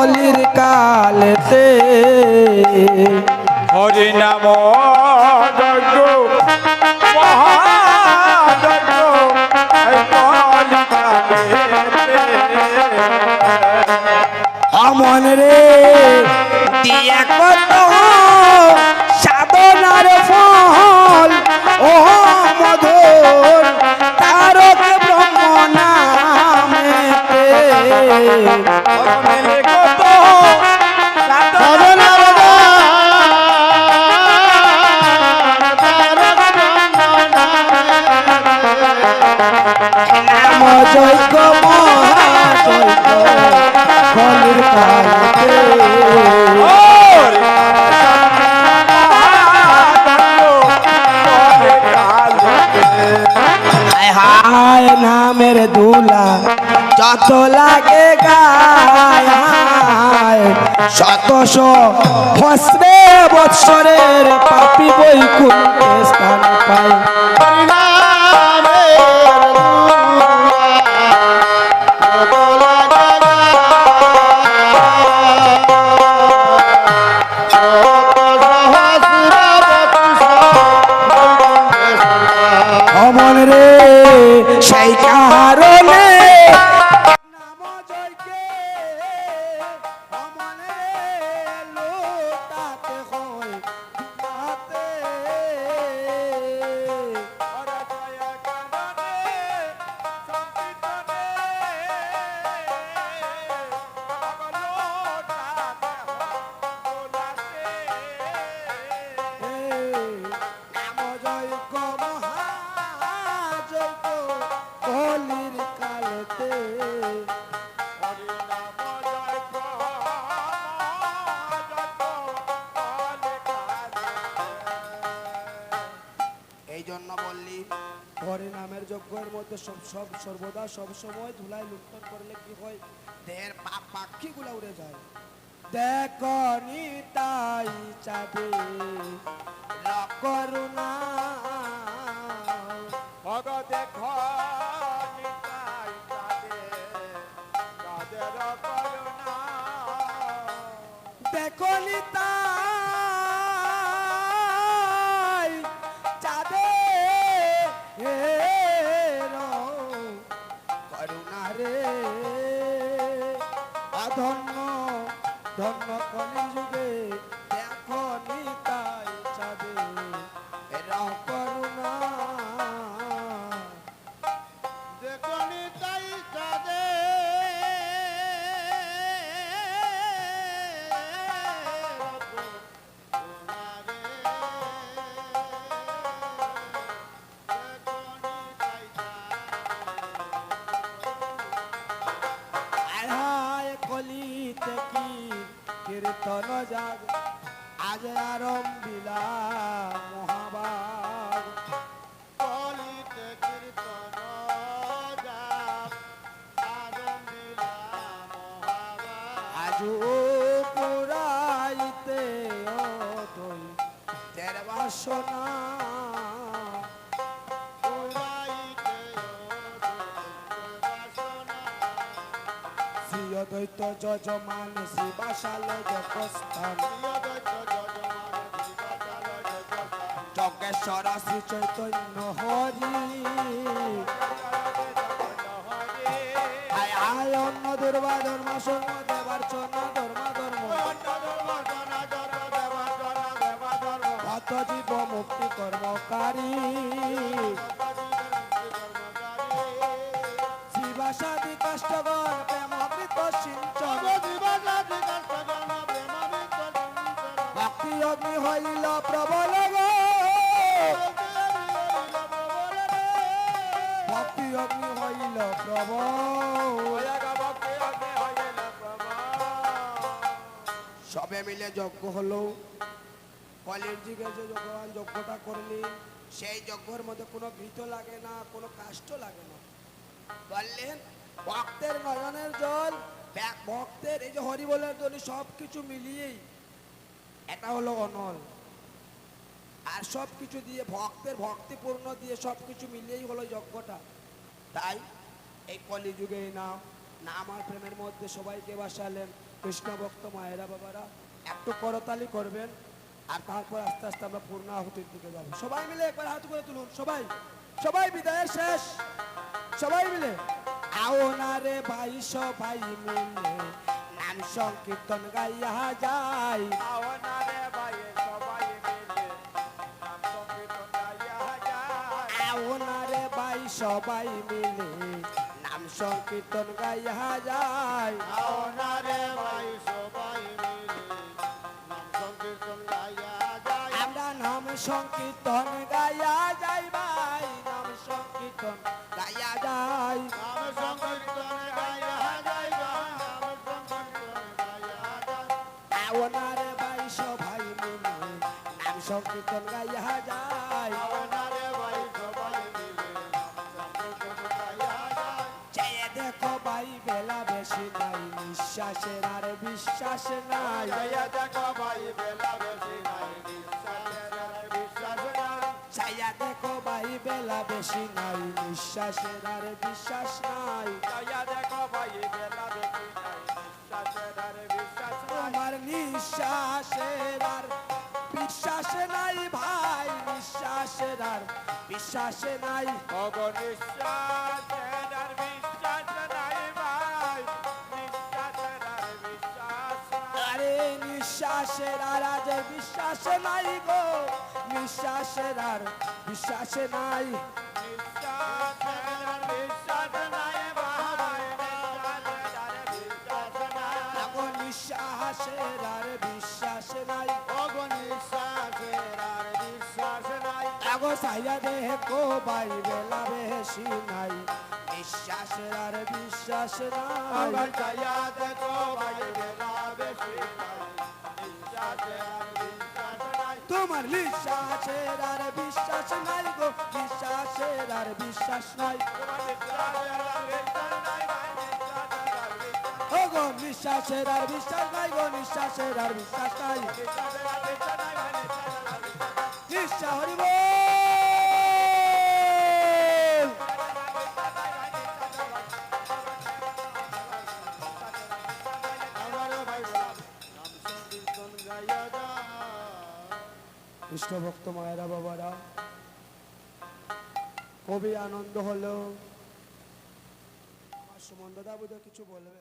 কলির কালেতে হরি নাম যজ্ঞ মহাযজ্ঞ। আমন রে দিয়া কত কত? সাধনার নাম যজ্ঞ মহাযজ্ঞ কলির কালেতে যত লাগে গায় শতশ হস্রে বৎসরের পাপি বই বৈকুণ্ঠে স্থান পায়। সব সর্বদা সব সময় ধুলায় লুণ্ঠন করলে কি হয়? দেহের পাপ পাখিগুলো উড়ে যায়। দেখনি তাই চাঁদে করুণা দেখনি তাই Tava com a কীর্তন যাগ আজ আরম্ভিলা দৈত্য যজমান শ্রী বাসালে যজ্ঞেশ্বর শ্রী চৈতন্য হরি। অন্য দুর্বা ধর্ম সৈন্য দেবার চন্ন ধর্ম ধর্ম। ভত জীব মুক্তি কর্মকারী। অগ্নি হইল প্রবল ভক্তি অগ্নি হইল প্রবল। সবে মিলে যজ্ঞ হলো। কলের যুগে যে ভগবান যজ্ঞটা করলি, সেই যজ্ঞের মধ্যে কোনো ভীত লাগে না, কোনো কাষ্ট লাগে না। বললেন, ভক্তের নয়নের জল, ভক্তের এই যে হরিবলের জন্য সব কিছু মিলিয়েই এটা হলো অনল। আর সব কিছু দিয়ে, ভক্তের ভক্তিপূর্ণ দিয়ে সব কিছু মিলিয়েই হলো যজ্ঞটা। তাই এই কলিযুগে এই নাম নাম আর প্রেমের মধ্যে সবাইকে বাসালেন কৃষ্ণ ভক্ত মায়েরা বাবারা। একটু করতালি করবেন, আর তারপর আস্তে আস্তে আমরা পূর্ণ আহুতির দিকে যাব। সবাই মিলে একবার হাত করে তুলুন, সবাই। সবাই বিদায়ের শেষ। সবাই মিলে। আও ভাই, সবাই মিলে। নাম সংকীর্তন গাইয়া যায়। বাইয়ে সবাই মিলে নাম সংকীর্তন গাইয়া যায় আওনারে ভাই সবাই মিলে নাম সংকীর্তন গাইয়া যায় আমরা নাম সংকীর্তন গাইয়া যাই ভাই নাম সংকীর্তন গাইয়া যাই নাম সংকীর্তন গাইয়া যায় নাম সংকীর্তন গাইয়া যায় ওনারে ভাই সবাই মিলে নাম সংকীর্তন গাইয়া যাই নাই নিঃশ্বাসের আর বিশ্বাস নাই জয়া দেখো ভাই বেলা বেশি নাই বিশ্বাসের আর বিশ্বাস নাই ছায়া দেখো বেলা বেশি নাই নিঃশ্বাসের আর বিশ্বাস নাই গাইয়া দেখো ভাই বেলা বেশি নাই আর বিশ্বাস নাই আমার নিঃশ্বাসের আর বিশ্বাস নাই ভাই অগনিশ্বাসের নিঃশ্বাসের আর আজ বিশ্বাস নাই গো। নিঃশ্বাসের আর বিশ্বাস নাই। নিঃশ্বাসের আর বিশ্বাস নাই ভাই নিঃশ্বাসের আর বিশ্বাস নাই। আগো সাইয়া দেখো ভাই বেলা বেশি নাই। নিঃশ্বাসের আর বিশ্বাস বেলা বেশি নাই। তোমার নিঃশ্বাসের আর বিশ্বাস নাই গো। নিঃশ্বাসের আর বিশ্বাস নাই। গো, নিঃশ্বাসের আর বিশ্বাস নাই গো, নিঃশ্বাসের আর বিশ্বাস নাই। নিঃশ্বাস আর কৃষ্ণ ভক্ত মায়েরা বাবারা কবি আনন্দ হলো? আমার সুমন দাদা বোধহয় কিছু বলবে?